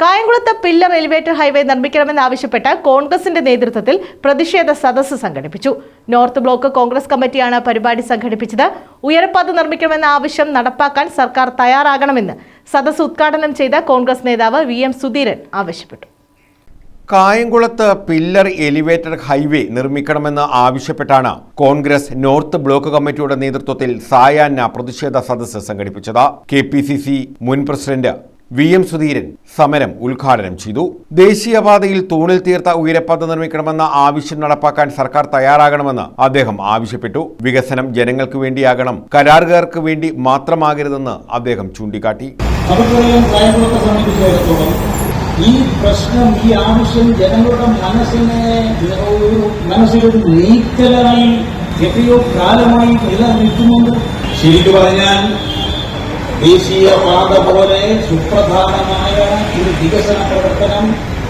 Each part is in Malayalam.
കായംകുളത്ത് പില്ലർ എലിവേറ്റർ ഹൈവേ നിർമ്മിക്കണമെന്നാവശ്യപ്പെട്ട് കോൺഗ്രസിന്റെ നേതൃത്വത്തിൽ പ്രതിഷേധ സദസ്സ് സംഘടിപ്പിച്ചു. നോർത്ത് ബ്ലോക്ക് കോൺഗ്രസ് കമ്മിറ്റിയാണ് പരിപാടി സംഘടിപ്പിച്ചത്. ഉയരപ്പാത നിർമ്മിക്കണമെന്ന ആവശ്യം നടപ്പാക്കാൻ സർക്കാർ തയ്യാറാകണമെന്ന് സദസ്സ് ഉദ്ഘാടനം ചെയ്ത കോൺഗ്രസ് നേതാവ് വി എം സുധീരൻ ആവശ്യപ്പെട്ടു. കായംകുളത്ത് പില്ലർ എലിവേറ്റർ ഹൈവേ നിർമ്മിക്കണമെന്ന് ആവശ്യപ്പെട്ടാണ് കോൺഗ്രസ് നോർത്ത് ബ്ലോക്ക് കമ്മിറ്റിയുടെ നേതൃത്വത്തിൽ സായാഹ്ന പ്രതിഷേധ സദസ്സ് സംഘടിപ്പിച്ചത്. കെ മുൻ പ്രസിഡന്റ് വി എം സുധീരൻ സമരം ഉദ്ഘാടനം ചെയ്തു. ദേശീയപാതയിൽ തൂണിൽ തീർത്ത ഉയരപ്പാത നിർമ്മിക്കണമെന്ന ആവശ്യം നടപ്പാക്കാൻ സർക്കാർ തയ്യാറാകണമെന്ന് അദ്ദേഹം ആവശ്യപ്പെട്ടു. വികസനം ജനങ്ങൾക്ക് വേണ്ടിയാകണം കരാറുകാർക്ക് വേണ്ടി മാത്രമാകരുതെന്ന് അദ്ദേഹം ചൂണ്ടിക്കാട്ടി. ഈ പ്രശ്നം ഈ ആവശ്യം ജനങ്ങളുടെ മനസ്സിനെ മനസ്സിലൊരു നീക്കലായി എത്രയോ കാലമായി നിലനിൽക്കുന്നുണ്ട്. ശരിക്കു പറഞ്ഞാൽ ദേശീയപാത പോലെ സുപ്രധാനമായ ഒരു വികസന പ്രവർത്തനം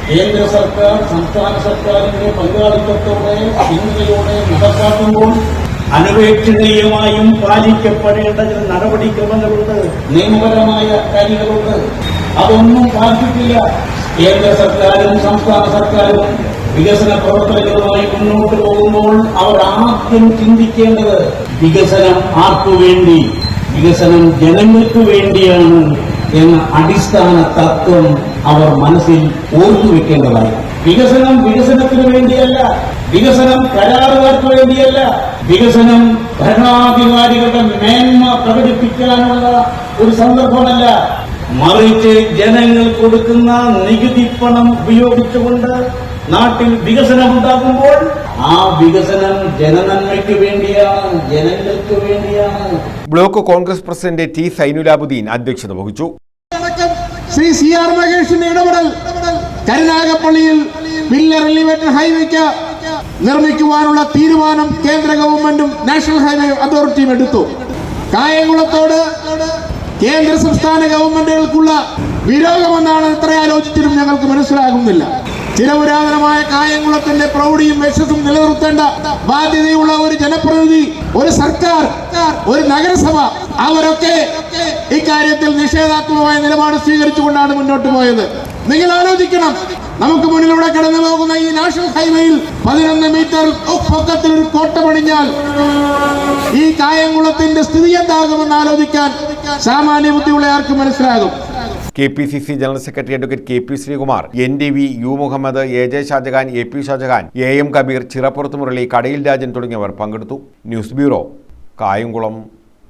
കേന്ദ്ര സർക്കാർ സംസ്ഥാന സർക്കാരിന്റെ പങ്കാളിത്തത്തോടെ പിന്തുണയോടെ നടപ്പാക്കുമ്പോൾ അനപേക്ഷണീയമായും പാലിക്കപ്പെടേണ്ട ചില നടപടിക്രമങ്ങളുണ്ട് നിയമപരമായ കാര്യങ്ങളുണ്ട്. അതൊന്നും പാലിച്ചിട്ടില്ല കേന്ദ്ര സർക്കാരും സംസ്ഥാന സർക്കാരും വികസന പ്രവർത്തനങ്ങളുമായി മുന്നോട്ട് പോകുമ്പോൾ അവർ ആദ്യം ചിന്തിക്കേണ്ടത് വികസനം ആർക്കു വേണ്ടി വികസനം ജനങ്ങൾക്ക് വേണ്ടിയാണ് എന്ന അടിസ്ഥാന തത്വം അവർ മനസ്സിൽ ഓർത്തുവെക്കേണ്ടതാണ് വികസനം വികസനത്തിന് വേണ്ടിയല്ല വികസനം കരാറുകാർക്ക് വേണ്ടിയല്ല വികസനം ഭരണാധികാരികളുടെ മേന്മ പ്രകടിപ്പിക്കാനുള്ള ഒരു സന്ദർഭമല്ല. മറിച്ച് ജനങ്ങൾ കൊടുക്കുന്ന നികുതി പണം ഉപയോഗിച്ചുകൊണ്ട് നാട്ടിൽ വികസനം ഉണ്ടാകുമ്പോൾ ആ വികസനം ജനനന്മയ്ക്ക് വേണ്ടിയാണ് ജനങ്ങൾക്ക് വേണ്ടിയാണ് block Congress president T Sainulabuddin അധ്യക്ഷത വഹിച്ചു. ശ്രീ സി ആർ മഹേഷിന്റെ ഇടപെടൽ കരുനാഗപ്പള്ളിയിൽ പില്ലർ എലിവേറ്റർ ഹൈവേക്ക് നിർമ്മിക്കുവാനുള്ള തീരുമാനം കേന്ദ്ര ഗവൺമെന്റും നാഷണൽ ഹൈവേ അതോറിറ്റിയും എടുത്തു. കായംകുളത്തോട് കേന്ദ്ര സംസ്ഥാന ഗവൺമെന്റുകൾക്കുള്ള വിരോധമെന്നാണ് എത്ര ആലോചിച്ചിട്ടും ഞങ്ങൾക്ക് മനസ്സിലാകുന്നില്ല. ചിരപുരാതനമായ കായംകുളത്തിന്റെ പ്രൗഢിയും യശസ്സും നിലനിർത്തേണ്ട ബാധ്യതയുള്ള ഒരു ജനപ്രതിനിധി ഒരു സർക്കാർ ഒരു നഗരസഭ അവരൊക്കെ ഇക്കാര്യത്തിൽ നിഷേധാത്മകമായ നിലപാട് സ്വീകരിച്ചുകൊണ്ടാണ് മുന്നോട്ട് പോയത്. നിങ്ങൾ ആലോചിക്കണം നമുക്ക് മുന്നിലൂടെ കടന്നു പോകുന്ന ഈ നാഷണൽ ഹൈവേയിൽ പതിനൊന്ന് മീറ്റർ പൊക്കത്തിൽ ഒരു കോട്ട പണിഞ്ഞാൽ ഈ കായംകുളത്തിന്റെ സ്ഥിതി എന്താകുമെന്ന് ആലോചിക്കാൻ സാമാന്യ ബുദ്ധിയുള്ള ആർക്കും മനസ്സിലാകും. K P C C general secretary advocate K P Sreekumar N D V U Muhammad A J Shajahan A P Shajahan A M Kabeer Chirappurath Murali Kadayil Rajan തുടങ്ങിയവർ പങ്കെടുത്തു. News bureau Kayamkulam.